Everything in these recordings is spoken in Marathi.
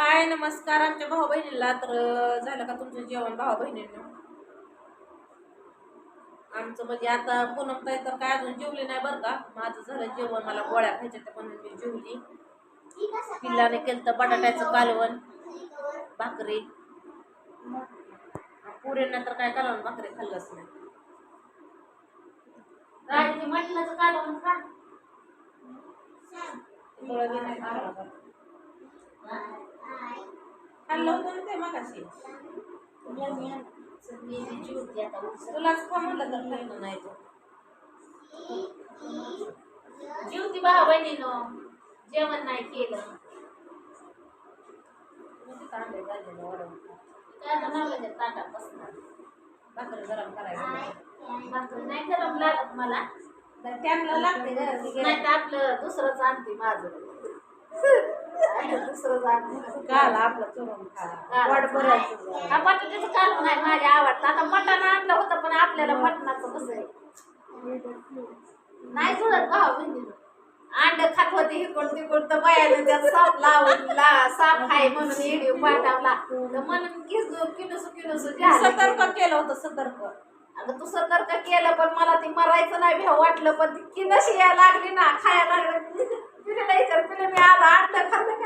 हाय नमस्कार. आमच्या भाऊ बहिणीला तर झालं का तुमचं जेवण भाऊ बहिणींना आमचं म्हणजे आता पूनम ताई तर काय अजून जेवली नाही बरं का. माझं झालं जेवण मला गोळ्या खायच्या त्या म्हणून मी जेवली. पिल्लाने केलं तर बटाट्याचं कालवण भाकरी. पुरेंना तर काय कालवण भाकरी खाल्लंच नाही. मटणाचं कालवण खा. थोडं खाल्लं बरं. खाल्लं होतं ना ते मगाशी मी जेवते आता उशीर. तुलाच खा म्हणलं तर खाल्लं नाही तो जेवती भाऊ बहिणीनं जेवण नाही केलं. काय ताटात बसणार भाकरी गरम करायची भाकरी नाही गरम लागत मला त्यांना लागते नाही. तर आपलं दुसरंच आणते माझं काल आपलं चुरून खा वाट बरं हा बटाट्याचं कालवण आहे माझ्या आवडतं. आता मटण आणलं होतं पण आपल्याला मटणाचं कसं आहे? नाही जुळत भाऊ बहिणीनं अंड खात होते इकडून तिकडून तर त्यात साप लावून ला साप आहे म्हणून व्हिडिओ पाठवला. तर म्हणून किसू किनुसू किनुसू सतर्क केलं होतं सतर्क. अगं तू सतर्क केलं पण मला ती मरायचं नाही भ्या वाटलं पण ती किनशी या लागली ना खायला लागली. पिले नाही तर पिले मी आला अंड खाल्लं?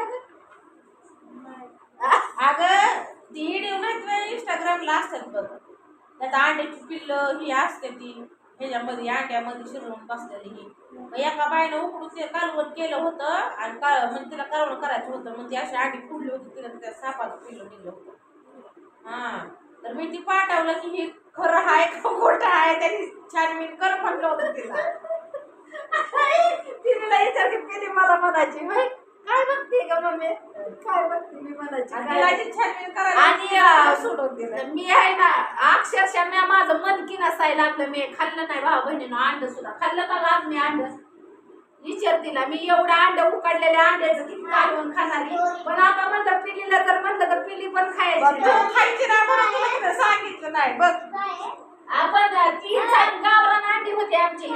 अगं ती व्हिडिओ नाही इंस्टाग्रामला असतात बघ. त्यात अंड्याची पिल्लं ही असते ती. ह्याच्यामध्ये अंड्यामध्ये शिरवून बसलेली ही. मग एका बाईनं उकडून ते कालवण केलं होतं आणि का म्हणजे तिला कालवण करायचं होतं. मग ती अशी अंडी फुडली होती तिला त्या सापाचं पिल्लं निघलं होतं. हा. तर मी ती पाठवलं की हे खरं आहे का खोटं आहे? त्यांनी छान मी कर म्हटलं होतं तिला. तिला विचारली मला म्हणायची "होय, काय बघते ग मम्मी? काय बघते मी म्हणायची आणि काय तिला बघते?" जी छान करायला आणि अं, सोडून दिलं मी आहे ना अक्षरशः मी माझं मन की नसायला लागलं. मी खाल्लं नाही भाऊ बहिणीनं अंड सुद्धा. खाल्लं का आज मी अंड? विचार तिला. मी एवढं अंड उकडलेल्या अंड्याचं किती कालवून खाणारी. पण आता म्हणलं पिलीला तर म्हणलं तर पिली पण खायची तू खायची ना म्हणून तुला तिनं सांगितलं नाही. बघ. आपण ती गावरान अंडी होती आमची.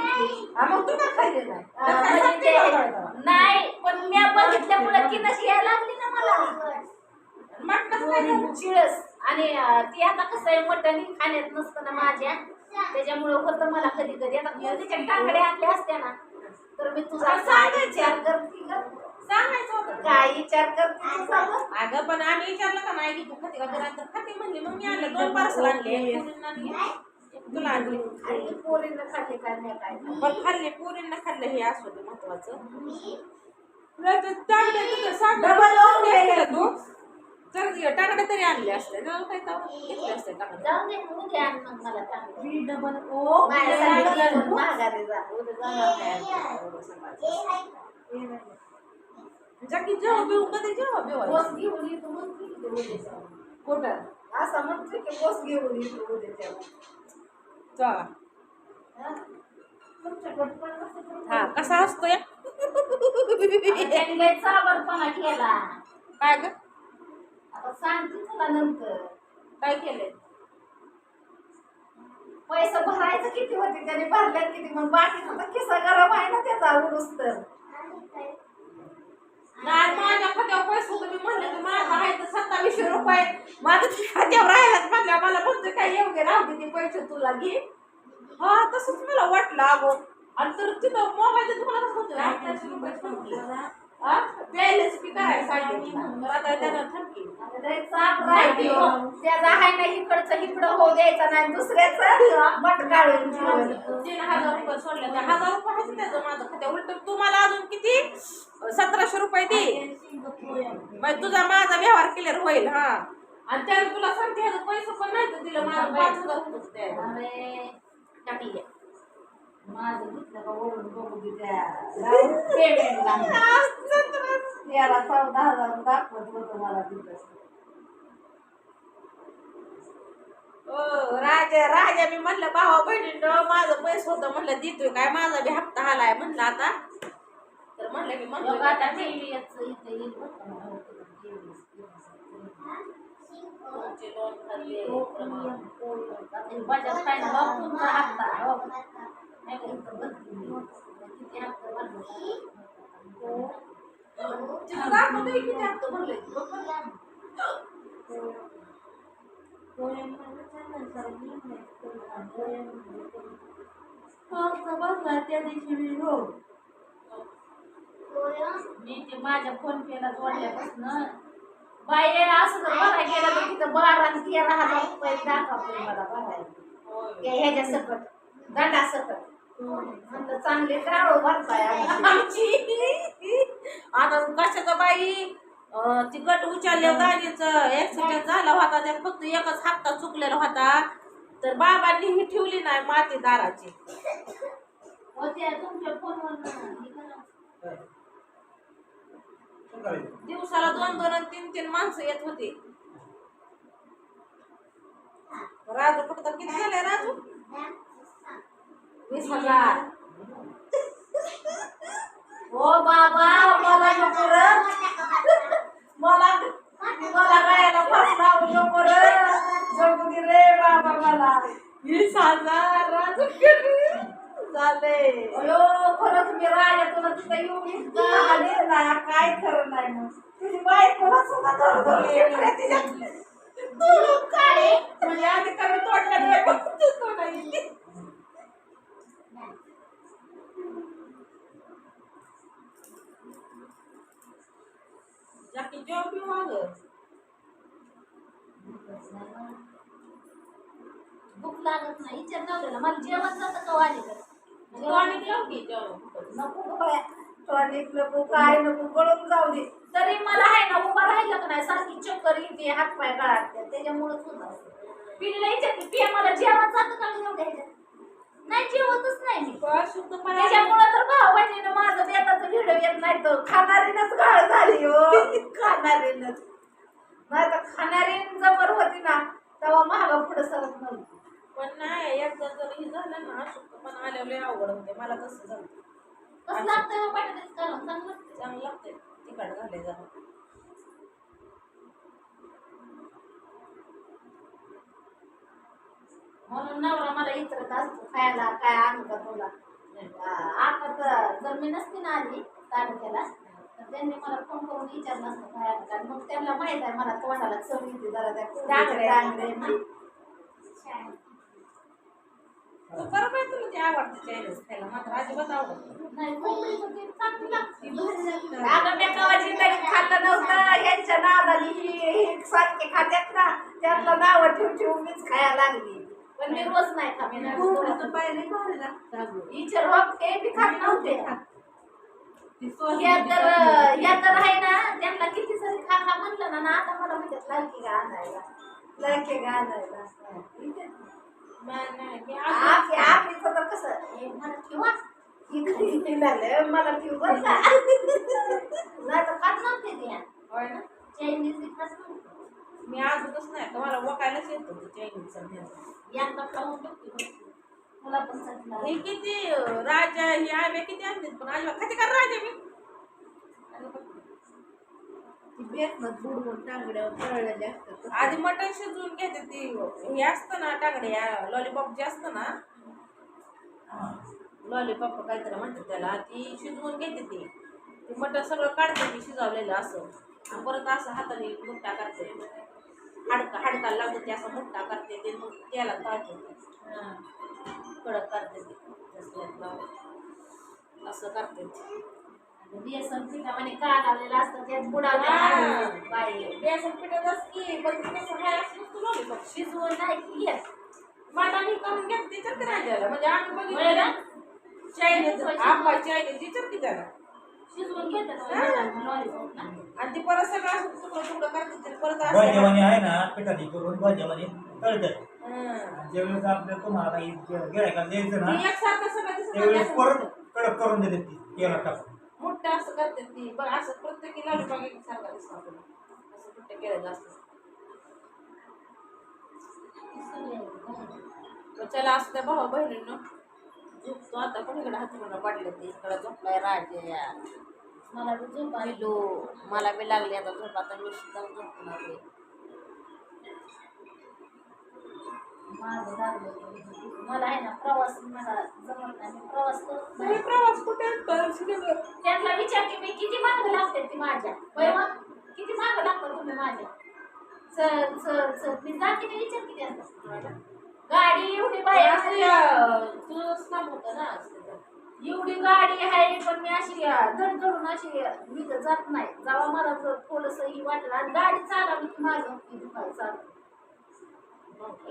हा, मग तू का खायची नाही? अं, म्हणजे ते- नाही पण मी बघितल्यामुळे की नशी यायला लागली ना मला? झालं? चिळस. आणि ती आता कसं आहे मटण खाण्यात नसतं ना माझ्या. त्याच्यामुळे होतं मला कधी कधी आता मोदीच्या टाकड्या आणल्या असत्या ना. तर मी तुझा सांगायचं. विचार करते ग? सांगायचं होतं? काय विचार करते? अगं पण आम्ही विचारलं का नाही की तू खाते का? जरा तर खाते म्हणली. मग मी आणलं. दोन पार्सल आणले. तुला आणली. खाल्ली पोरीनं खाल्ली काय नाही काय. पण खाल्ले. पुरींना खाल्लं हे असं होतं महत्वाचं. डबल ओढले. केलं तू तर टाकडे तरी आणले असते. ना काय तर घेतले असते टाकडे जाऊ दे उद्या आण मग मला चांगलं डबल ओ माझ्यासाठी घेऊन माघारी जा. उद्या जाणार नाही एवढं सांगायचं. जाकी जेव्हा बिऊ कधी जेव्हा बिवा बस घेऊन येतो मग. कुठं? असं म्हणतो की बस घेऊन येतो उद्या. चला. हा? कसं करू? हा चाबरपणा केला. काय ग? आता सांगते तुला नंतर. काय केलंय? पैसे भरायचं किती होते? त्याने भरल्यात किती? मग बाकीचा तर खिसा गरम आहे ना त्याचा उडूस तर. माझ्या खात्यावर पैसे मी म्हणलं की माझा आहे तर सत्तावीसशे रुपये. माझं ते खात्यावर राहिलाच म्हणलं मला म्हणतो काय येऊ घे राहू दे ते पैसे तुला घे. हा तसंच मला वाटलं अगो. आणि तर तिथं तुम्हाला कसं होतं? अठराशे रुपये बॅलन्स बी आता त्यानं चाप त्याचा आहे ना इकडचं इकडं द्यायचं नाही दुसऱ्याचं काढून. तीन हजार रुपये सोडले त्या हजार रुपये त्याचं माझं. खात्या उलट तू मला अजून किती? सतराशे रुपये दे. मग तुझा माझा व्यवहार क्लिअर होईल हा. आणि त्याने तुला सांगते ह्याचं पैसे पण नाही दिलं मला पाच हजार टाकले माझं घेतलं का ओढून बघू दे त्या पेमेंटला तेरा चौदा हजार दाखवत होतं मला तिथं ओ राजा राजा मी म्हणलं भावा बहिणीनं माझं पैसे होतं म्हणलं देतोय काय माझा बी हप्ता आलाय म्हणलं आता तर म्हणलं मी बघ म्हणलं आता TVS इथं येईल बघ का मला होतं TVS. तुमचे लोन खाल्ले आता हे बजाज फायनान्स बघ तुमचा हप्ता त्या दिवशी मी हो मी ते माझ्या फोन पेला जोडल्यापासून बाहेर असं जर भरायला गेलं तर तिथं बारा आणि तेरा हजार रुपये दाखवतोय मला बघायला ह्याच्या सकट दंडा सकट चांगले टाळू भरताय आमची. आमची? आता कशाचं बाई? ती गट उचलल्या गाडीचं ऍक्सिडेंट झाला होता त्यात फक्त एकच हप्ता चुकलेला होता. तर बाबांनी ही ठेवली नाही माती दाराची तुमच्या फोनवर. दिवसाला दोन दोन तीन तीन माणसं येत होती. राजू फक्त किती झाले राजू? वीस हजार. हो बाबा मला नको मला मला गायला फसला नको रे. जगू दे रे बाबा मला. वीस हजार. झाले. अयो खरंच मी राजा तुला येऊन आले ना काय खरं नाही मग. तुझी बायकोला सुद्धा धरधरली तिच्या. काढे. म्हणजे आधी कमी तोडल्या भूक लागत नाही. विचार नव्हतं. मला जेवण जातं का की जेवण. नको बाया. टॉनिक नको काय नको गळून जाऊ दे. तरी मला आहे ना उभा राहिलं का नाही? सारखी चक्कर येते हात पाय गळाटते त्याच्यामुळेच होत असतं विचारते पिया मला जेवण जातं का नाही जेवतच नाही मी. त्याच्यामुळे तर भाऊ बहिणीनं माझं बेताचं व्हिडिओ येत नाही तर खाणारीनच गाळ झाली हो. खाणारीनच नाही तर खाणारीन जबर होती ना तेव्हा महागा पुढे सरत नव्हती पण नाही एकदा जर हे झालं ना अशुद्ध पण आल्यावर लय अवघड होते. मला तसं झालं. कसं लागतं हो बटाट्याचं कालवण चांगलं. चांगलं लागतंय. तिखट झाले जरा. म्हणून नवरा मला इतरत असतो खायला काय आणू का तुला? आ- आता तर जर मी नसते ना आली तालुक्याला त्यांनी मला फोन करून विचारलं असतं काय मग त्यांना माहीत आहे मला तोंडाला चव येते जरा त्या डांगरे. डांगरे. तू बरोबर आहे तुला ते आवडते चायनीज खायला मात्र अजिबात आवडत नाही. नाही कोंबडीचं ते चांगलं लागतं. भारी लागतं. अगं मी कवाची तरी खाल्लं नव्हतं यांच्या नादाली ही ही सारखे खात्यात ना त्यातलं नाव ठेवून ठेवून मीच खायला लागली पण मी रोज नाही खात मी कोंबडीचं पाय लय भारी लागतं अगं. विचार हो ते बी खात नव्हते या तर या तर आहे ना त्यांना किती जरी खा खा म्हणलं ना ना आता मला म्हणतात लाडकी गा आणायला. लाडकी गा आणायला. आपली आपलीचं तर कसं? हे मला ठेवा. हे झालं मला ठेव बरं का? नाही तर खात नव्हते ते. होय ना? चायनीज खात नव्हते. मी अजूनच नाही का मला वकायलाच येतो चायनीजचं न्यायचं. एकदा खाऊन बघ. मला हे किती राजा ही आव्या किती आणतात पण आव्या खाते का राजा मी? आधी मटण शिजवून घेते ती. हे असतं ना टांगडे लॉलीपॉप जे असतं ना लॉलीपॉप काहीतरी म्हणतात त्याला ती शिजवून घेते ती. ते मटण सगळं काढते ती शिजवलेलं असं. आणि परत असं हाताने मुठ्ठा करते. हाडका हाडकाला लावते ते असं मुठ्ठा करते ते मग त्याला तळते. ते. कडक करते. असं करते. बेसन पिठामध्ये काढ आलेलं असतं त्यात बुडावल्या. बाई बेसन पिठाचाच की पण असं शिजवून नाही की. मटण करून म्हणजे आम्ही बघितलं चायनीज आंबा चायनीज ती चरकी त्याला शिजवून घेतात आणि ती परत सगळं असं तुकडं तुकडं करते ते परत असं आहे ना पिठाची करून भाज्यावानी तळतात हं. ज्यावेळेस आपल्या तुम्हाला गिरायका द्यायचं ना ती एकसारखं सगळं दिसतं ना, त्यावेळेस परत. कडक करून देते ती तेलात टाकून. मोठं असं करते ती. बघ असं प्रत्येकी लॉलीपॉप एकसारखा दिसतो आपल्याला. असं कुठे केलेलं असतं. मग चला असं त्या भाऊ बहिणींनो. झोपतो. आता कोणीकडे हातून पडले ते? इकडे झोपलाय राजे. मला बी झोप आली. मला बी लागली आता झोप. आता मी सुद्धा झोपणार आहे. माझं लागलं मला आहे ना प्रवास मला जमत नाही. मी प्रवास करत नाही. प्रवास कुठे करशील? त्यांना विचारते मी किती मागं लागते ती माझ्या. होय मग? किती मागं लागतात तुम्ही माझ्या? चल चल चल. मी जाते मी विचारते त्यांना? गाडी एवढी असं या, तुझंच काम होतं ना. एवढी गाडी आहे पण मी अशी धडधडून अशी मी तर जात नाही. जेव्हा मला जर थोडस ही वाटलं आणि गाडी चालवली की माझं दुखायला चालू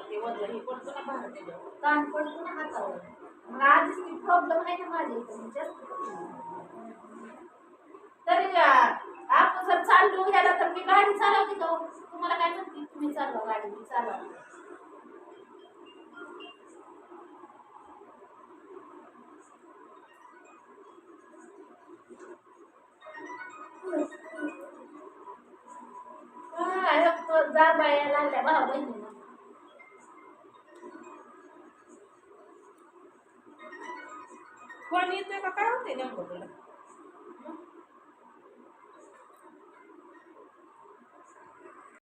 हे बाहेर. ताण पडतो ना हातावर. मग आधीच ती प्रॉब्लेम आहे ना माझ्या इथं तरी आपण जर चाललो ह्याला तर मी गाडी चालवते का हो? तुम्हाला काय म्हणते? तुम्ही चालवा गाडी मी चालवा तो लागल्या भाऊ बहिणीला येतोय का काय होते नेमकं तुला?